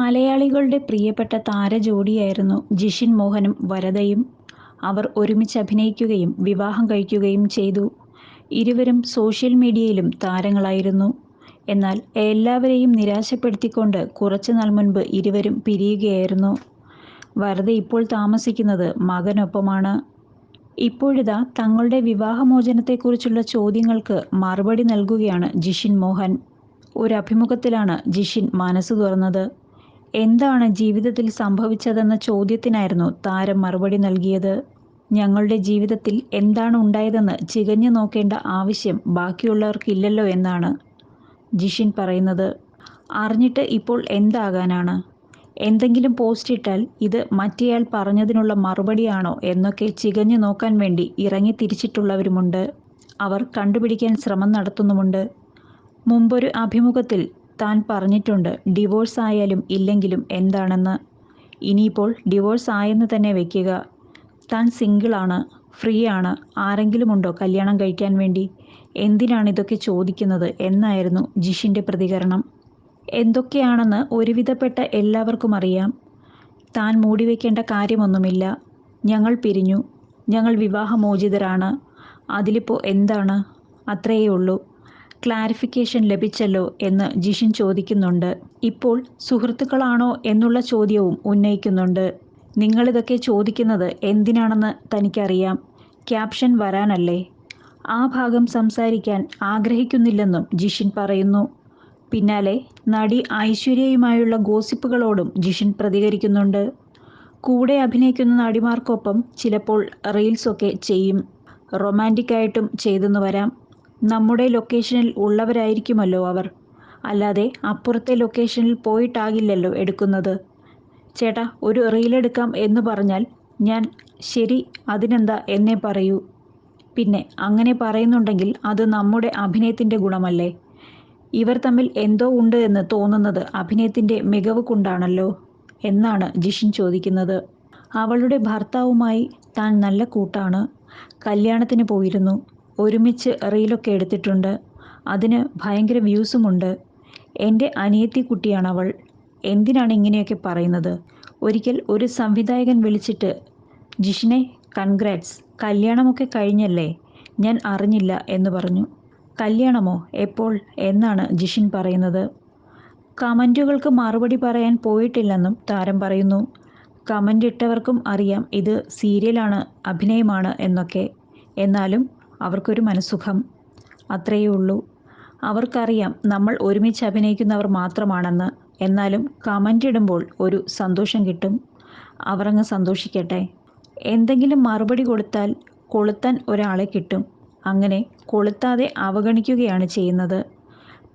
മലയാളികളുടെ പ്രിയപ്പെട്ട താരജോഡിയായിരുന്നു ജിഷിൻ മോഹനും വരദയും. അവർ ഒരുമിച്ച് അഭിനയിക്കുകയും വിവാഹം കഴിക്കുകയും ചെയ്തു. ഇരുവരും സോഷ്യൽ മീഡിയയിലും താരങ്ങളായിരുന്നു. എന്നാൽ എല്ലാവരെയും നിരാശപ്പെടുത്തിക്കൊണ്ട് കുറച്ചുനാൾ മുൻപ് ഇരുവരും പിരിയുകയായിരുന്നു. വരദ ഇപ്പോൾ താമസിക്കുന്നത് മകനൊപ്പമാണ്. ഇപ്പോഴിതാ തങ്ങളുടെ വിവാഹമോചനത്തെക്കുറിച്ചുള്ള ചോദ്യങ്ങൾക്ക് മറുപടി നൽകുകയാണ് ജിഷിൻ മോഹൻ. ഒരഭിമുഖത്തിലാണ് ജിഷിൻ മനസ്സ് തുറന്നത്. എന്താണ് ജീവിതത്തിൽ സംഭവിച്ചതെന്ന ചോദ്യത്തിനായിരുന്നു താരം മറുപടി നൽകിയത്. ഞങ്ങളുടെ ജീവിതത്തിൽ എന്താണ് ഉണ്ടായതെന്ന് ചികഞ്ഞു നോക്കേണ്ട ആവശ്യം ബാക്കിയുള്ളവർക്കില്ലല്ലോ എന്നാണ് ജിഷിൻ പറയുന്നത്. അറിഞ്ഞിട്ട് ഇപ്പോൾ എന്താകാനാണ്. എന്തെങ്കിലും പോസ്റ്റ് ഇട്ടാൽ ഇത് മറ്റേയാൾ പറഞ്ഞതിനുള്ള മറുപടിയാണോ എന്നൊക്കെ ചികഞ്ഞു നോക്കാൻ വേണ്ടി ഇറങ്ങി തിരിച്ചിട്ടുള്ളവരുമുണ്ട് അവർ കണ്ടുപിടിക്കാൻ ശ്രമം നടത്തുന്നുമുണ്ട്. മുമ്പൊരു അഭിമുഖത്തിൽ താൻ പറഞ്ഞിട്ടുണ്ട് ഡിവോഴ്സ് ആയാലും ഇല്ലെങ്കിലും എന്താണെന്ന്. ഇനിയിപ്പോൾ ഡിവോഴ്സ് ആയെന്ന് തന്നെ വെക്കുക. താൻ സിംഗിളാണ്, ആരെങ്കിലും ഉണ്ടോ കല്യാണം കഴിക്കാൻ വേണ്ടി. എന്തിനാണ് ഇതൊക്കെ ചോദിക്കുന്നത് എന്നായിരുന്നു ജിഷിന്റെ പ്രതികരണം. എന്തൊക്കെയാണെന്ന് ഒരുവിധപ്പെട്ട എല്ലാവർക്കും അറിയാം താൻ മൂടിവെക്കേണ്ട കാര്യമൊന്നുമില്ല. ഞങ്ങൾ പിരിഞ്ഞു. ഞങ്ങൾ വിവാഹമോചിതരാണ്. അതിലിപ്പോൾ എന്താണ്. അത്രയേയുള്ളൂ. ക്ലാരിഫിക്കേഷൻ ലഭിച്ചല്ലോ എന്ന് ജിഷിൻ ചോദിക്കുന്നുണ്ട്. ഇപ്പോൾ സുഹൃത്തുക്കളാണോ എന്നുള്ള ചോദ്യവും ഉന്നയിക്കുന്നുണ്ട്. നിങ്ങളിതൊക്കെ ചോദിക്കുന്നത് എന്തിനാണെന്ന് തനിക്കറിയാം. ക്യാപ്ഷൻ വരാനല്ലേ. ആ ഭാഗം സംസാരിക്കാൻ ആഗ്രഹിക്കുന്നില്ലെന്നും ജിഷിൻ പറയുന്നു. പിന്നാലെ നടി ഐശ്വര്യയുമായുള്ള ഗോസിപ്പുകളോടും ജിഷിൻ പ്രതികരിക്കുന്നുണ്ട്. കൂടെ അഭിനയിക്കുന്ന നടിമാർക്കൊപ്പം ചിലപ്പോൾ റീൽസൊക്കെ ചെയ്യും. റൊമാന്റിക്കായിട്ടും ചെയ്തെന്ന് വരാം. നമ്മുടെ ലൊക്കേഷനിൽ ഉള്ളവരായിരിക്കുമല്ലോ അവർ. അല്ലാതെ അപ്പുറത്തെ ലൊക്കേഷനിൽ പോയിട്ടാകില്ലല്ലോ എടുക്കുന്നത്. ചേട്ടാ ഒരു റീലെടുക്കാം എന്ന് പറഞ്ഞാൽ ഞാൻ ശരി അതിനെന്താ എന്നേ പറയൂ. പിന്നെ അങ്ങനെ പറയുന്നുണ്ടെങ്കിൽ അത് നമ്മുടെ അഭിനയത്തിന്റെ ഗുണമല്ലേ. ഇവർ തമ്മിൽ എന്തോ ഉണ്ട് എന്ന് തോന്നുന്നത് അഭിനയത്തിന്റെ മികവ് കൊണ്ടാണല്ലോ എന്നാണ് ജിഷിൻ ചോദിക്കുന്നത്. അവളുടെ ഭർത്താവുമായി താൻ നല്ല കൂട്ടാണ്. കല്യാണത്തിന് പോയിരുന്നു. ഒരുമിച്ച് റീലൊക്കെ എടുത്തിട്ടുണ്ട്. അതിന് ഭയങ്കര വ്യൂസുമുണ്ട്. എന്റെ അനിയത്തി കുട്ടിയാണ് അനിയത്തിക്കുട്ടിയാണവൾ. എന്തിനാണ് ഇങ്ങനെയൊക്കെ പറയുന്നത്. ഒരിക്കൽ ഒരു സംവിധായകൻ വിളിച്ചിട്ട് ജിഷിനെ കൺഗ്രാറ്റ്സ് കല്യാണമൊക്കെ കഴിഞ്ഞല്ലേ. ഞാൻ അറിഞ്ഞില്ല എന്ന് പറഞ്ഞു. കല്യാണമോ എപ്പോൾ എന്നാണ് ജിഷിൻ പറയുന്നത്. കമന്റുകൾക്ക് മറുപടി പറയാൻ പോയിട്ടില്ലെന്നും താരം പറയുന്നു. കമന്റ് ഇട്ടവർക്കും അറിയാം ഇത് സീരിയലാണ് അഭിനയമാണ് എന്നൊക്കെ. എന്നാലും അവർക്കൊരു മനസ്സുഖം അത്രയേ ഉള്ളൂ അവർക്കറിയാം നമ്മൾ ഒരുമിച്ച് അഭിനയിക്കുന്നവർ മാത്രമാണെന്ന്. എന്നാലും കമന്റ് ഇടുമ്പോൾ ഒരു സന്തോഷം കിട്ടും. അവരങ്ങ് സന്തോഷിക്കട്ടെ. എന്തെങ്കിലും മറുപടി കൊടുത്താൽ കൊളുത്താൻ ഒരാളെ കിട്ടും. അങ്ങനെ കൊളുത്താതെ അവഗണിക്കുകയാണ് ചെയ്യുന്നത്.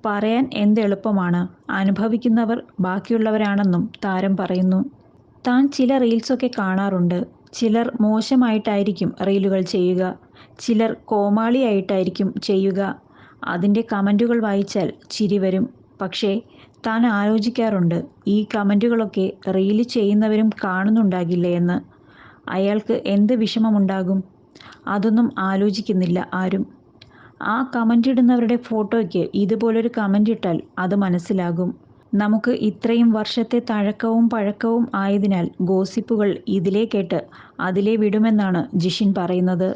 പറയാൻ എന്തെളുപ്പമാണ്. അനുഭവിക്കുന്നവർ ബാക്കിയുള്ളവരാണെന്നും താരം പറയുന്നു. താൻ ചില റീൽസൊക്കെ കാണാറുണ്ട്. ചിലർ മോശമായിട്ടായിരിക്കും റീലുകൾ ചെയ്യുക. ചിലർ കോമാളിയായിട്ടായിരിക്കും ചെയ്യുക. അതിന്റെ കമന്റുകൾ വായിച്ചാൽ ചിരി വരും. പക്ഷേ താൻ ആലോചിക്കാറുണ്ട് ഈ കമന്റുകളൊക്കെ റീൽ ചെയ്യുന്നവരും കാണുന്നുണ്ടാകില്ലേ എന്ന്. അയാൾക്ക് എന്ത് വിഷമമുണ്ടാകും. അതൊന്നും ആലോചിക്കുന്നില്ല ആരും. ആ കമന്റ് ഇടുന്നവരുടെ ഫോട്ടോയ്ക്ക് ഇതുപോലൊരു കമന്റ് ഇട്ടാൽ അത് മനസ്സിലാകും. നമുക്ക് ഇത്രയും വർഷത്തെ തഴക്കവും പഴക്കവും ആയതിനാൽ ഗോസിപ്പുകൾ ഇതിലേ കേട്ട് അതിലേ വിടുമെന്നാണ് ജിഷിൻ പറയുന്നത്.